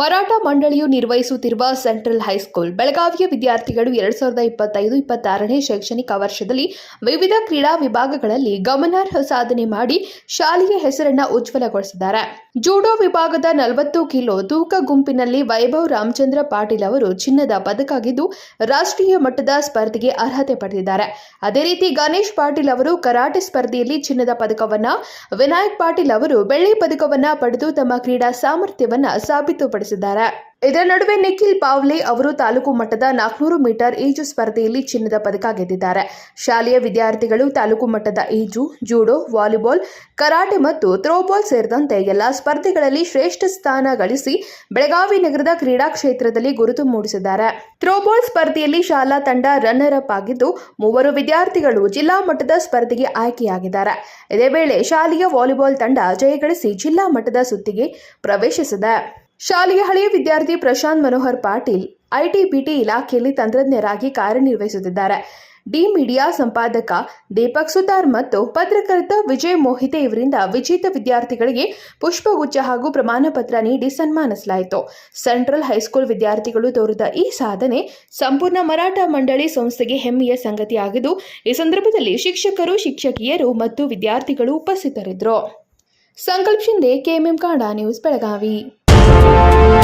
ಮರಾಠ ಮಂಡಳಿಯು ನಿರ್ವಹಿಸುತ್ತಿರುವ central high school ಬೆಳಗಾವಿಯ ವಿದ್ಯಾರ್ಥಿಗಳು ಎರಡ್ ಸಾವಿರದ ಇಪ್ಪತ್ತೈದು, ಇಪ್ಪತ್ತಾರನೇ ಶೈಕ್ಷಣಿಕ ವರ್ಷದಲ್ಲಿ ವಿವಿಧ ಕ್ರೀಡಾ ವಿಭಾಗಗಳಲ್ಲಿ ಗಮನಾರ್ಹ ಸಾಧನೆ ಮಾಡಿ ಶಾಲೆಯ ಹೆಸರನ್ನ ಉಜ್ವಲಗೊಳಿಸಿದ್ದಾರೆ. ಜೂಡೋ ವಿಭಾಗದ ನಲವತ್ತು ಕಿಲೋ ತೂಕ ಗುಂಪಿನಲ್ಲಿ ವೈಭವ್ ರಾಮಚಂದ್ರ ಪಾಟೀಲ್ ಅವರು ಚಿನ್ನದ ಪದಕ ಗೆದ್ದು ರಾಷ್ಟ್ರೀಯ ಮಟ್ಟದ ಸ್ಪರ್ಧೆಗೆ ಅರ್ಹತೆ ಪಡೆದಿದ್ದಾರೆ. ಅದೇ ರೀತಿ ಗಣೇಶ್ ಪಾಟೀಲ್ ಅವರು ಕರಾಟೆ ಸ್ಪರ್ಧೆಯಲ್ಲಿ ಚಿನ್ನದ ಪದಕವನ್ನ, ವಿನಾಯಕ್ ಪಾಟೀಲ್ ಅವರು ಬೆಳ್ಳಿ ಪದಕವನ್ನ ಪಡೆದು ತಮ್ಮ ಕ್ರೀಡಾ ಸಾಮರ್ಥ್ಯವನ್ನ ಸಾಬೀತುಪಡಿಸಿದ್ದಾರೆ. ಇದರ ನಡುವೆ ನಿಖಿಲ್ ಪಾವ್ಲೆ ಅವರು ತಾಲೂಕು ಮಟ್ಟದ ನಾಲ್ಕುನೂರು ಮೀಟರ್ ಈಜು ಸ್ಪರ್ಧೆಯಲ್ಲಿ ಚಿನ್ನದ ಪದಕ ಗೆದ್ದಿದ್ದಾರೆ. ಶಾಲೆಯ ವಿದ್ಯಾರ್ಥಿಗಳು ತಾಲೂಕು ಮಟ್ಟದ ಈಜು, ಜೂಡೋ, ವಾಲಿಬಾಲ್, ಕರಾಟೆ ಮತ್ತು ಥ್ರೋಬಾಲ್ ಸೇರಿದಂತೆ ಎಲ್ಲಾ ಸ್ಪರ್ಧೆಗಳಲ್ಲಿ ಶ್ರೇಷ್ಠ ಸ್ಥಾನ ಗಳಿಸಿ ಬೆಳಗಾವಿ ನಗರದ ಕ್ರೀಡಾ ಕ್ಷೇತ್ರದಲ್ಲಿ ಗುರುತು ಮೂಡಿಸಿದ್ದಾರೆ. ಥ್ರೋಬಾಲ್ ಸ್ಪರ್ಧೆಯಲ್ಲಿ ಶಾಲಾ ತಂಡ ರನ್ನರ್ ಅಪ್ ಆಗಿದ್ದು, ಮೂವರು ವಿದ್ಯಾರ್ಥಿಗಳು ಜಿಲ್ಲಾ ಮಟ್ಟದ ಸ್ಪರ್ಧೆಗೆ ಆಯ್ಕೆಯಾಗಿದ್ದಾರೆ. ಇದೇ ವೇಳೆ ಶಾಲೆಯ ವಾಲಿಬಾಲ್ ತಂಡ ಜಯಗಳಿಸಿ ಜಿಲ್ಲಾ ಮಟ್ಟದ ಸುತ್ತಿಗೆ ಪ್ರವೇಶಿಸಿದೆ. ಶಾಲೆಯ ಹಳೆಯ ವಿದ್ಯಾರ್ಥಿ ಪ್ರಶಾಂತ್ ಮನೋಹರ್ ಪಾಟೀಲ್ ಐಟಿಬಿಟಿ ಇಲಾಖೆಯಲ್ಲಿ ತಂತ್ರಜ್ಞರಾಗಿ ಕಾರ್ಯನಿರ್ವಹಿಸುತ್ತಿದ್ದಾರೆ. ಡಿ ಮೀಡಿಯಾ ಸಂಪಾದಕ ದೀಪಕ್ ಸುತಾರ್ ಮತ್ತು ಪತ್ರಕರ್ತ ವಿಜಯ್ ಮೋಹಿತೆ ಇವರಿಂದ ವಿಜೇತ ವಿದ್ಯಾರ್ಥಿಗಳಿಗೆ ಪುಷ್ಪಗುಚ್ಛ ಹಾಗೂ ಪ್ರಮಾಣ ಪತ್ರ ನೀಡಿ ಸನ್ಮಾನಿಸಲಾಯಿತು. ಸೆಂಟ್ರಲ್ ಹೈಸ್ಕೂಲ್ ವಿದ್ಯಾರ್ಥಿಗಳು ತೋರಿದ ಈ ಸಾಧನೆ ಸಂಪೂರ್ಣ ಮರಾಠ ಮಂಡಳಿ ಸಂಸ್ಥೆಗೆ ಹೆಮ್ಮೆಯ ಸಂಗತಿಯಾಗಿದ್ದು, ಈ ಸಂದರ್ಭದಲ್ಲಿ ಶಿಕ್ಷಕರು, ಶಿಕ್ಷಕಿಯರು ಮತ್ತು ವಿದ್ಯಾರ್ಥಿಗಳು ಉಪಸ್ಥಿತರಿದ್ದರು. ಸಂಕಲ್ಪ ಶಿಂದೆ ಕೆಎಂಎಂ ಕಾಂಡ ನ್ಯೂಸ್ ಬೆಳಗಾವಿ. Thank you.